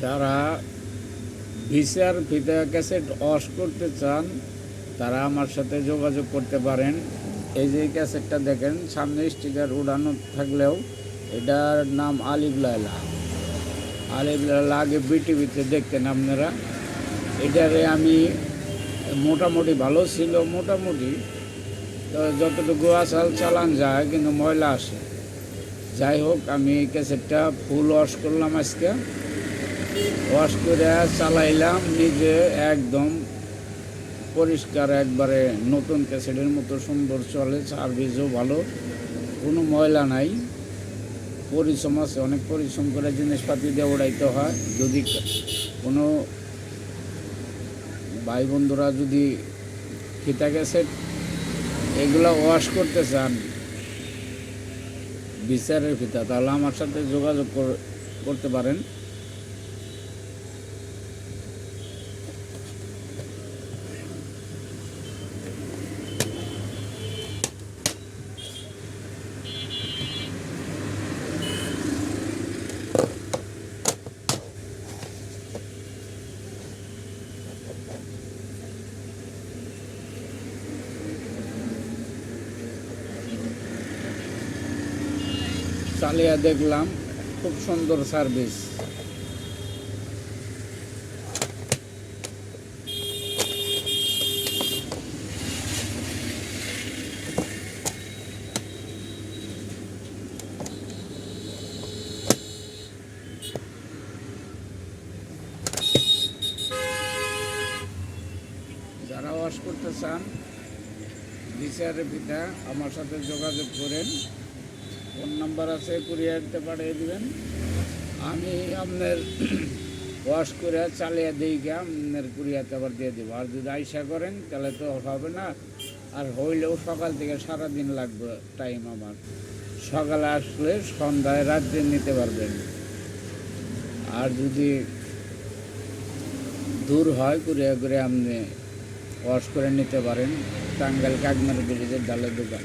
যারা ভিসার ফিতা ক্যাসেট ওয়াশ করতে চান, তারা আমার সাথে যোগাযোগ করতে পারেন। এই যে ক্যাসেটটা দেখেন, সামনে স্টিকার উড়ানো থাকলেও এটার নাম আলিফ লায়লা। আলিফ লায়লা আগে বিটিভিতে দেখতেন আপনারা। এটারে আমি মোটামুটি ভালো ছিল, মোটামুটি তো যতটুকু আসাল চালান যায়, কিন্তু ময়লা আসে। যাই হোক, আমি এই ক্যাসেটটা ফুল ওয়াশ করলাম আজকে। ওয়াশ করে চালাইলাম, নিজে একদম পরিষ্কার, একবারে নতুন ক্যাসেটের মতো সুন্দর চলে, সার্ভিসও ভালো, কোনো ময়লা নাই। পরিশ্রম আছে, অনেক পরিশ্রম করে জিনিসপাতি দিয়ে উড়াইতে হয়। যদি কোনো ভাই বন্ধুরা যদি ফিতা ক্যাসেট এগুলো ওয়াশ করতে চান, বিচারের ফিতা, তাহলে আমার সাথে যোগাযোগ কর- করতে পারেন। চালিয়ে দেখলাম, খুব সুন্দর সার্ভিস যারা ওয়াশ করতে চান, বিচারের পিঠা আমার সাথে যোগাযোগ করেন। ফোন নাম্বার আছে কুরিয়ার দিতে পাঠিয়ে দেবেন। আমি আপনার ওয়াশ করে চালিয়ে দিই গিয়ে আপনার কুরিয়াতে আবার দিয়ে দেবো। আর যদি আইসা করেন, তাহলে তো হবে না। আর হইলেও সকাল থেকে সারা দিন লাগবে টাইম আমার। সকালে আসলে সন্ধ্যায় রাত্রে নিতে পারবেন। আর যদি দূর হয় কুরিয়া করে আপনি ওয়াশ করে নিতে পারেন। টাঙ্গাইল কাকমার ব্রিজের ডালের দোকান।